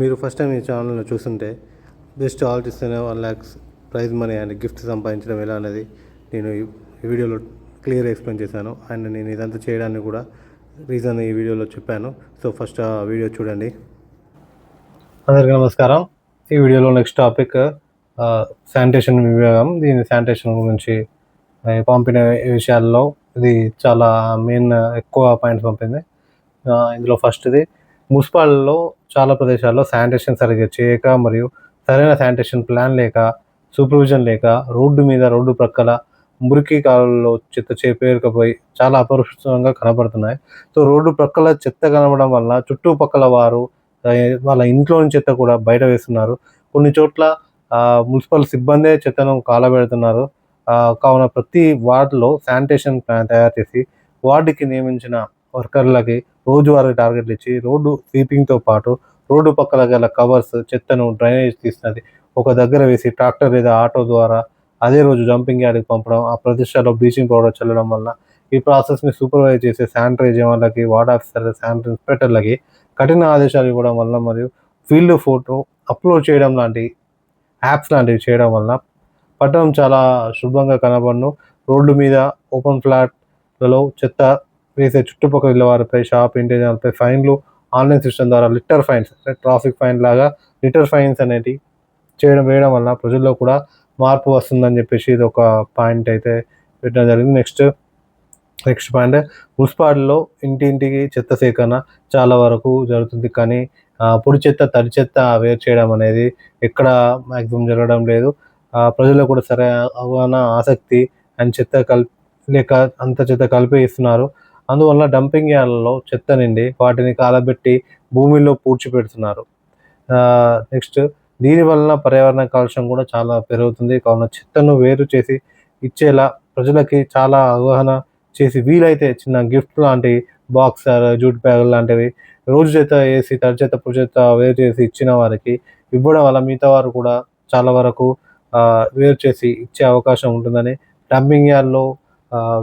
మీరు first time ఈ ఛానల్ని చూస్తుంటే బెస్ట్ ఆర్టిస్ట్ అనే one lakhs prize money and gift సంపాదించడం ఎలా అనేది నేను ఈ వీడియోలో క్లియర్ ఎక్స్ప్లెయిన్ చేశాను. అండ్ నేను ఇదంతా చేయడానికి కూడా రీజన్ ఈ వీడియోలో చెప్పాను. సో ఫస్ట్ ఆ వీడియో చూడండి. అందరికీ నమస్కారం. ఈ వీడియోలో నెక్స్ట్ టాపిక్ శానిటేషన్ విభాగం. దీని శానిటేషన్ గురించి పంపిన విషయాల్లో ఇది చాలా మెయిన్ ఎక్కువ పాయింట్స్ పంపింది. ఇందులో ఫస్ట్ది మున్సిపాల్లో చాలా ప్రదేశాల్లో శానిటేషన్ సరిగ్గా చేయక మరియు సరైన శానిటేషన్ ప్లాన్ లేక సూపర్విజన్ లేక రోడ్డు మీద రోడ్డు ప్రక్కల మురికి కాలంలో చెత్త చేపేరుకపోయి చాలా అపరిశుభ్రంగా కనబడుతున్నాయి. సో రోడ్డు ప్రక్కల చెత్త కనబడడం వల్ల చుట్టుపక్కల వారు వాళ్ళ ఇంట్లోని చెత్త కూడా బయట వేస్తున్నారు. కొన్ని చోట్ల మున్సిపల్ సిబ్బందే చెత్తను కాలబెడుతున్నారు. కావున ప్రతి వార్డులో శానిటేషన్ ప్లాన్ తయారు చేసి వార్డుకి నియమించిన వర్కర్లకి రోజువారీ టార్గెట్లు ఇచ్చి రోడ్డు స్వీపింగ్తో పాటు రోడ్డు పక్కల గల కవర్స్ చెత్తను డ్రైనేజ్ తీసినది. ఒక దగ్గర వేసి ట్రాక్టర్ లేదా ఆటో ద్వారా అదే రోజు జంపింగ్ యార్డ్కి పంపడం ఆ ప్రదేశాల్లో బ్లీచింగ్ పౌడర్ చల్లడం వల్ల ఈ ప్రాసెస్ని సూపర్వైజ్ చేసే శానిటైజ్ వాళ్ళకి వార్డ్ ఆఫీసర్ శానిటరీ ఇన్స్పెక్టర్లకి కఠిన ఆదేశాలు ఇవ్వడం వల్ల మరియు ఫీల్డ్ ఫోటో అప్లోడ్ చేయడం లాంటి యాప్స్ లాంటివి చేయడం వల్ల పట్టణం చాలా శుభ్రంగా కనబడను. రోడ్డు మీద ఓపెన్ ఫ్లాట్లలో చెత్త వేసే చుట్టుపక్కల వారిపై షాప్ ఇంటీరియర్పై ఫైన్లు ఆన్లైన్ సిస్టమ్ ద్వారా లిటర్ ఫైన్స్ ట్రాఫిక్ ఫైన్ లాగా లిటర్ ఫైన్స్ అనేటి చేయడం వేయడం వల్ల ప్రజల్లో కూడా మార్పు వస్తుందని చెప్పేసి ఇది ఒక పాయింట్ అయితే పెట్టడం జరిగింది. నెక్స్ట్ నెక్స్ట్ పాయింట్ మున్సిపాలిటీలో ఇంటింటికి చెత్త సేకరణ చాలా వరకు జరుగుతుంది. కానీ పొడి చెత్త తడి చెత్త వేరు చేయడం అనేది ఎక్కడ మ్యాక్సిమం జరగడం లేదు. ఆ, ప్రజలకు కూడా సరే అవగాహన ఆసక్తి అండ్ చెత్త కల్ లేక అంత చెత్త కలిపి ఇస్తున్నారు. అందువల్ల డంపింగ్ యార్డ్లలో చెత్త నిండి వాటిని కాలబెట్టి భూమిలో పూడ్చిపెడుతున్నారు. నెక్స్ట్ దీని వలన పర్యావరణ కాలుష్యం కూడా చాలా పెరుగుతుంది. కావున చెత్తను వేరు చేసి ఇచ్చేలా ప్రజలకి చాలా అవగాహన చేసి వీలైతే చిన్న గిఫ్ట్ లాంటి బాక్స్ జూట్ బ్యాగ్ లాంటివి రోజు చేత వేసి తడి చేత వేరు చేసి ఇచ్చిన వారికి ఇవ్వడం వల్ల మిగతా వారు కూడా చాలా వరకు వేరు చేసి ఇచ్చే అవకాశం ఉంటుందని. డంపింగ్ యార్డ్లో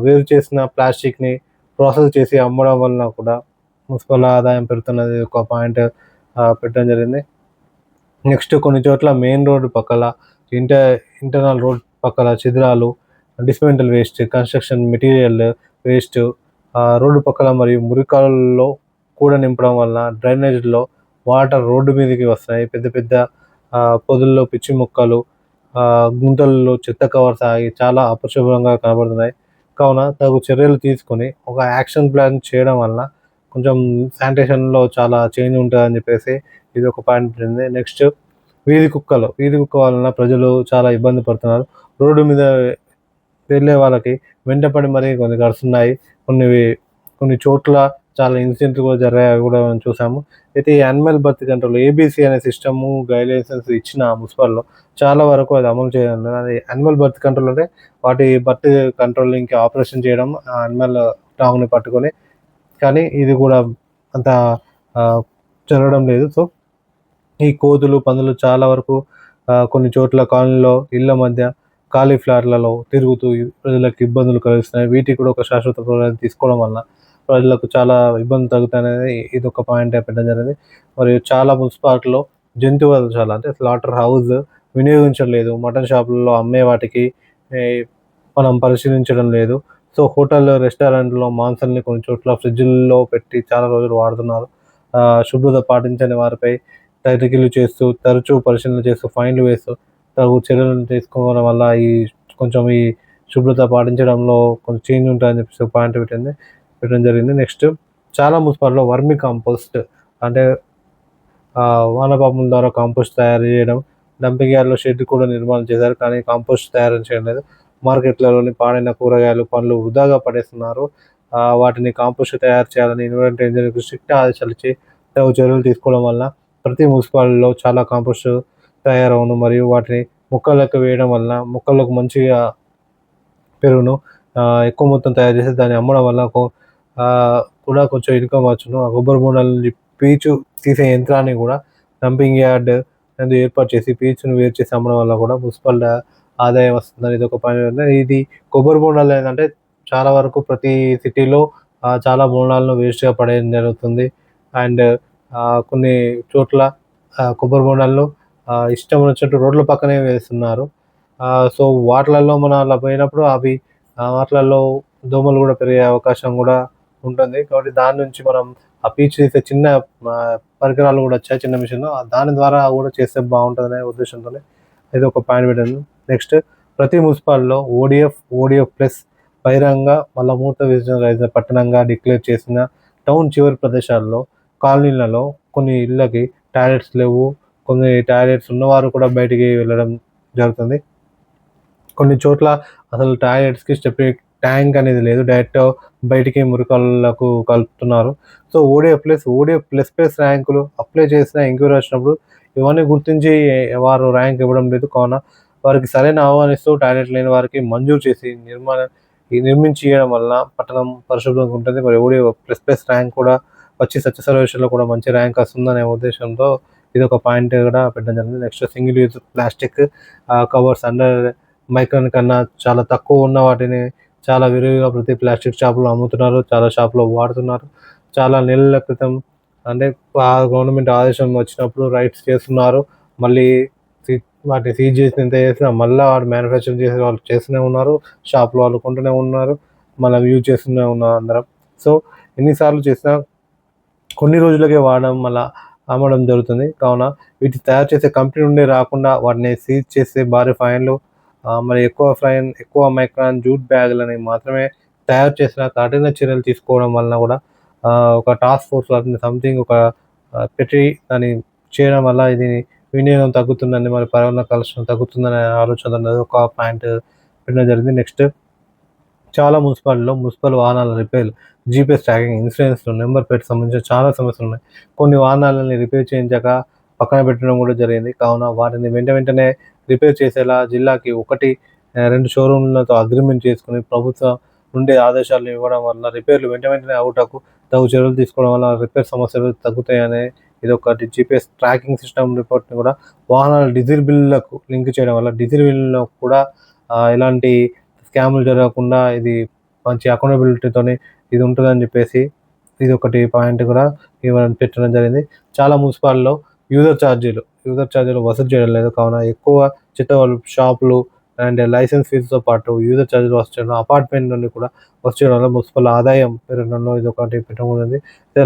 వేరు చేసిన ప్లాస్టిక్ని ప్రాసెస్ చేసి అమ్మడం వలన కూడా మున్సిపల్ ఆదాయం పెరుగుతున్నది ఒక పాయింట్ పెట్టడం జరిగింది. నెక్స్ట్ కొన్ని చోట్ల మెయిన్ రోడ్డు పక్కల ఇంటర్ ఇంటర్నల్ రోడ్ పక్కల చిద్రాలు dismantle waste construction material waste road పక్కల మరియు మురికాలలో కూడా నింపడం వల్ల డ్రైనేజ్లో వాటర్ రోడ్డు మీదకి వస్తున్నాయి. పెద్ద పెద్ద పొదుల్లో పిచ్చి మొక్కలు గుంతల్లో చెత్త కవర్స్ ఆగి చాలా అపరిశుభ్రంగా కనబడుతున్నాయి. కావున తగు చర్యలు తీసుకొని ఒక యాక్షన్ ప్లాన్ చేయడం వలన కొంచెం శానిటేషన్లో చాలా చేంజ్ ఉంటుందని చెప్పేసి ఇది ఒక పాయింట్ ఉంది నెక్స్ట్ వీధి కుక్కలు. వీధి కుక్క వలన ప్రజలు చాలా ఇబ్బంది పడుతున్నారు. రోడ్డు మీద వెళ్ళే వాళ్ళకి వెంటపడి మరీ కొన్ని కరుస్తున్నాయి. కొన్ని కొన్ని చోట్ల చాలా ఇన్సిడెంట్లు కూడా జరిగాయి అవి కూడా మనం చూసాము. అయితే ఈ యానిమల్ బర్త్ కంట్రోల్ ఏబీసీ అనే సిస్టము గైడ్లైన్స్ ఇచ్చిన మున్సిపల్లో చాలా వరకు అది అమలు చేయడం లేదు. అది యానిమల్ బర్త్ కంట్రోల్ అంటే వాటి బర్త్ కంట్రోలింగ్కి ఆపరేషన్ చేయడం ఆ యానిమల్ టాంగ్ని పట్టుకొని కానీ ఇది కూడా అంత జరగడం లేదు. సో ఈ కోతులు పందులు చాలా వరకు కొన్ని చోట్ల కాలనీలో ఇళ్ళ మధ్య ఖాళీ ఫ్లాట్లలో తిరుగుతూ ప్రజలకు ఇబ్బందులు కలిగిస్తున్నాయి. వీటికి కూడా ఒక శాశ్వత పరిహారం తీసుకోవడం వల్ల ప్రజలకు చాలా ఇబ్బంది తగ్గుతాయనేది ఇది ఒక పాయింట్ పెట్టడం జరిగింది. మరియు చాలా మున్సిపాలిటీలో జంతువులు చాలా అంటే స్లాటర్ హౌస్ వినియోగించడం మటన్ షాపుల్లో అమ్మే వాటికి మనం పరిశీలించడం లేదు. సో హోటల్ రెస్టారెంట్లో మాంసాన్ని కొన్ని చోట్ల ఫ్రిడ్జ్ల్లో పెట్టి చాలా రోజులు వాడుతున్నారు. శుభ్రత పాటించని వారిపై తనిఖీలు చేస్తూ తరచూ పరిశీలన చేస్తూ ఫైన్లు వేస్తూ తగు చర్యలను తీసుకోవడం వల్ల ఈ కొంచెం ఈ శుభ్రత పాటించడంలో కొంచెం చేంజ్ ఉంటుందని చెప్పేసి పాయింట్ పెట్టింది. పెట్టడం జరిగింది. నెక్స్ట్ చాలా మున్సిపాలిటీలో వర్మి కాంపోస్ట్ అంటే వానపాముల ద్వారా కాంపోస్ట్ తయారు చేయడం డంపింగ్ యార్డ్లో షెడ్ కూడా నిర్మాణం చేశారు కానీ కాంపోస్ట్ తయారు చేయడం లేదు మార్కెట్లలోని పాడైన కూరగాయలు పండ్లు వృధాగా పడేస్తున్నారు. వాటిని కాంపోస్ట్ తయారు చేయాలని ఎన్విరాన్మెంట్ ఇంజనీర్కి స్ట్రిక్ట్ ఆదేశాలు ఇచ్చి తగు చర్యలు తీసుకోవడం వల్ల ప్రతి మున్సిపాలిటీలో చాలా కాంపోస్ట్ తయారవును మరియు వాటిని మొక్కలకు వేయడం వల్ల మొక్కలకు మంచిగా పెరుగును. ఎక్కువ మొత్తం తయారు చేసి దాన్ని అమ్మడం వల్ల కూడా కొంచెం ఇన్కమ్ వచ్చును. ఆ కొబ్బరి బోండాల నుంచి పీచు తీసే యంత్రాన్ని కూడా డంపింగ్ యార్డ్ అనేది ఏర్పాటు చేసి పీచును వేరు చేసి అమ్మడం వల్ల కూడా మున్సిపల్ ఆదాయం వస్తుందని ఇది ఒక పని ఇది కొబ్బరి బోండాలు ఏంటంటే చాలా వరకు ప్రతి సిటీలో చాలా బోండాలను వేస్ట్గా పడేయడం జరుగుతుంది. అండ్ కొన్ని చోట్ల కొబ్బరి బోండాలను ఇష్టం వచ్చినట్టు రోడ్ల పక్కనే వేస్తున్నారు. సో వాటిలలో మనం అలా పోయినప్పుడు అవి వాటిలలో దోమలు కూడా పెరిగే అవకాశం కూడా ఉంటుంది. కాబట్టి దాని నుంచి మనం ఆ పీచు తీసే చిన్న పరికరాలు కూడా వచ్చాయి చిన్న మిషన్ దాని ద్వారా కూడా చేస్తే బాగుంటుందనే ఉద్దేశంతోనే ఇది ఒక పాయింట్ పెట్టాను. నెక్స్ట్ ప్రతి మున్సిపాల్లో ఓడిఎఫ్ ఓడిఎఫ్ ప్లస్ బహిరంగ మలమూత్ర విసర్జన రహిత పట్టణంగా డిక్లేర్ చేసిన టౌన్ చివరి ప్రదేశాల్లో కాలనీలలో కొన్ని ఇళ్ళకి టాయిలెట్స్ లేవు. కొన్ని టాయిలెట్స్ ఉన్నవారు కూడా బయటికి వెళ్ళడం జరుగుతుంది. కొన్ని చోట్ల అసలు టాయిలెట్స్కి స్టెప్ ట్యాంక్ అనేది లేదు. డైరెక్ట్ బయటికి మురికాలకు కలుపుతున్నారు. So ODF plus ODF plus plus ర్యాంకులు అప్లై చేసిన ఎంక్వైరీ వచ్చినప్పుడు ఇవన్నీ గుర్తించి వారు ర్యాంక్ ఇవ్వడం లేదు. కావున వారికి సరైన ఆహ్వానిస్తూ టాయిలెట్ లేని వారికి మంజూరు చేసి నిర్మాణ నిర్మించి ఇవ్వడం వల్ల పట్టణం పరిశుభ్రంగా ఉంటుంది. మరి ఓడి ప్లస్ ప్లస్ ర్యాంక్ కూడా వచ్చి సత్య సర్వేషన్లో కూడా మంచి ర్యాంక్ వస్తుందనే ఉద్దేశంతో ఇది ఒక పాయింట్ కూడా పెట్టడం జరిగింది. Next single use plastic covers under micron కన్నా చాలా తక్కువ ఉన్న వాటిని చాలా విరివిగా ప్రతి ప్లాస్టిక్ షాపులో అమ్ముతున్నారు చాలా షాపులో వాడుతున్నారు. చాలా నెలల క్రితం అంటే ఆ గవర్నమెంట్ ఆదేశం వచ్చినప్పుడు రైట్స్ చేస్తున్నారు. మళ్ళీ వాటిని సీజ్ చేసి ఎంత చేసినా మళ్ళీ వాడు మ్యానుఫ్యాక్చర్ చేసే వాళ్ళు చేస్తూనే ఉన్నారు షాప్లో వాళ్ళు కొంటూనే ఉన్నారు మనం యూజ్ చేస్తూనే ఉన్నారు అందరం. సో ఎన్నిసార్లు చేసినా కొన్ని రోజులకే వాడడం మళ్ళీ అమ్మడం జరుగుతుంది. కావున వీటి తయారు చేసే కంపెనీ నుండి రాకుండా వాటిని సీజ్ చేసే భారీ ఫైన్లు మరి ఎక్కువ ఫ్రైన్ ఎక్కువ మైక్రాన్ జూట్ బ్యాగులని మాత్రమే తయారు చేసిన కఠిన చర్యలు తీసుకోవడం వలన కూడా ఒక టాస్క్ ఫోర్స్ వాటిని సంథింగ్ ఒక పెట్టి దాన్ని చేయడం వల్ల ఇది వినియోగం తగ్గుతుందని మరి పర్యావరణ కలుషణం తగ్గుతుందనే ఆలోచన అనేది ఒక పాయింట్ పెట్టడం జరిగింది. నెక్స్ట్ చాలా మున్సిపాలిటీలో మున్సిపల్ వాహనాల రిపేర్లు GPS tracking insurance number plate సంబంధించిన చాలా సమస్యలు ఉన్నాయి. కొన్ని వాహనాలని రిపేర్ చేయించాక పక్కన పెట్టడం కూడా జరిగింది. కావున వాటిని వెంట వెంటనే రిపేర్ చేసేలా జిల్లాకి ఒకటి రెండు షోరూంలతో అగ్రిమెంట్ చేసుకుని ప్రభుత్వం నుండి ఆదేశాలు ఇవ్వడం వల్ల రిపేర్లు వెంట వెంటనే అవుటకు తగు చర్యలు తీసుకోవడం వల్ల రిపేర్ సమస్యలు తగ్గుతాయనే ఇది ఒకటి జీపీఎస్ ట్రాకింగ్ సిస్టమ్ రిపోర్ట్ని కూడా వాహనాల డీజిల్ బిల్లులకు లింక్ చేయడం వల్ల డీజిల్ బిల్లులో కూడా ఎలాంటి స్కాములు జరగకుండా ఇది మంచి అకౌంటబిలిటీతోని ఇది ఉంటుందని చెప్పేసి ఇది ఒకటి పాయింట్ కూడా ఇవ్వడం పెట్టడం జరిగింది. చాలా మున్సిపాల్లో యూజర్ ఛార్జీలు యూజర్ ఛార్జీలు వసూలు చేయడం లేదు. కావున ఎక్కువ చిత్తవాళ్ళు షాపులు అండ్ లైసెన్స్ ఫీజుతో పాటు యూజర్ ఛార్జీలు వసూలు చేయడం అపార్ట్మెంట్ నుండి కూడా వసూలు చేయడం వల్ల మున్సిపల్ ఆదాయం పెరగడంలో ఇది ఒకటి పెట్టడం ఉంది.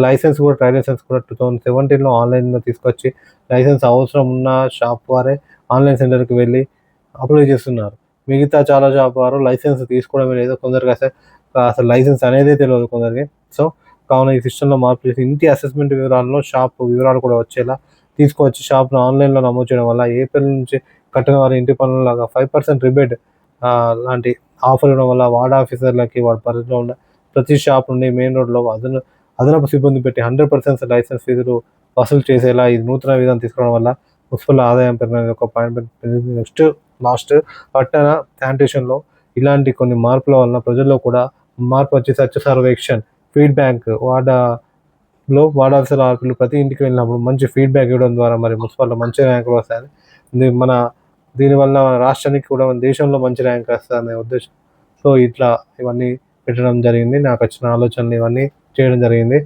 లైసెన్స్ కూడా ట్రై లైసెన్స్ కూడా టూ థౌసండ్ సెవెంటీన్లో ఆన్లైన్లో తీసుకొచ్చి లైసెన్స్ అవసరం ఉన్న షాప్ వారే ఆన్లైన్ సెంటర్కి వెళ్ళి అప్లై చేస్తున్నారు. మిగతా చాలా షాప్ వారు లైసెన్స్ తీసుకోవడమే లేదు. కొందరికి అసలు అసలు లైసెన్స్ అనేది తెలియదు కొందరికి. సో కావున ఈ సిస్టంలో మార్పు చేసి ఇంటి అసెస్మెంట్ వివరాల్లో షాప్ వివరాలు కూడా వచ్చేలా తీసుకొచ్చి షాప్ను ఆన్లైన్లో నమోదు చేయడం వల్ల ఏప్రిల్ నుంచి కట్టిన వారి ఇంటి పనులలాగా ఫైవ్ పర్సెంట్ రిబేట్ లాంటి ఆఫర్ ఇవ్వడం వల్ల వార్డ్ ఆఫీసర్లకి వాడి పరిధిలో ఉన్న ప్రతి షాప్ నుండి మెయిన్ రోడ్లో అదన అదనపు సిబ్బంది పెట్టి హండ్రెడ్ పర్సెంట్ లైసెన్స్ ఫీజులు వసూలు చేసేలా ఇది నూతన విధానం తీసుకోవడం వల్ల మున్సిపల్ ఆదాయం పెరిగినది ఒక పాయింట్ నెక్స్ట్ లాస్ట్ పట్టణ శానిటేషన్లో ఇలాంటి కొన్ని మార్పుల వలన ప్రజల్లో కూడా మార్పు వచ్చి సత్య సర్వేక్షన్ ఫీడ్బ్యాక్ వాడ లో వార్డ్ ఆఫీసర్ ప్రతి ఇంటికి వెళ్ళినప్పుడు మంచి ఫీడ్బ్యాక్ ఇవ్వడం ద్వారా మరి మున్సిపాలిటీ మంచి ర్యాంకులు వస్తాయని. మన దీనివల్ల మన రాష్ట్రానికి కూడా మన దేశంలో మంచి ర్యాంక్ వస్తుందనే ఉద్దేశం. సో ఇట్లా ఇవన్నీ పెట్టడం జరిగింది. నాకు వచ్చిన ఆలోచనలు ఇవన్నీ చేయడం జరిగింది.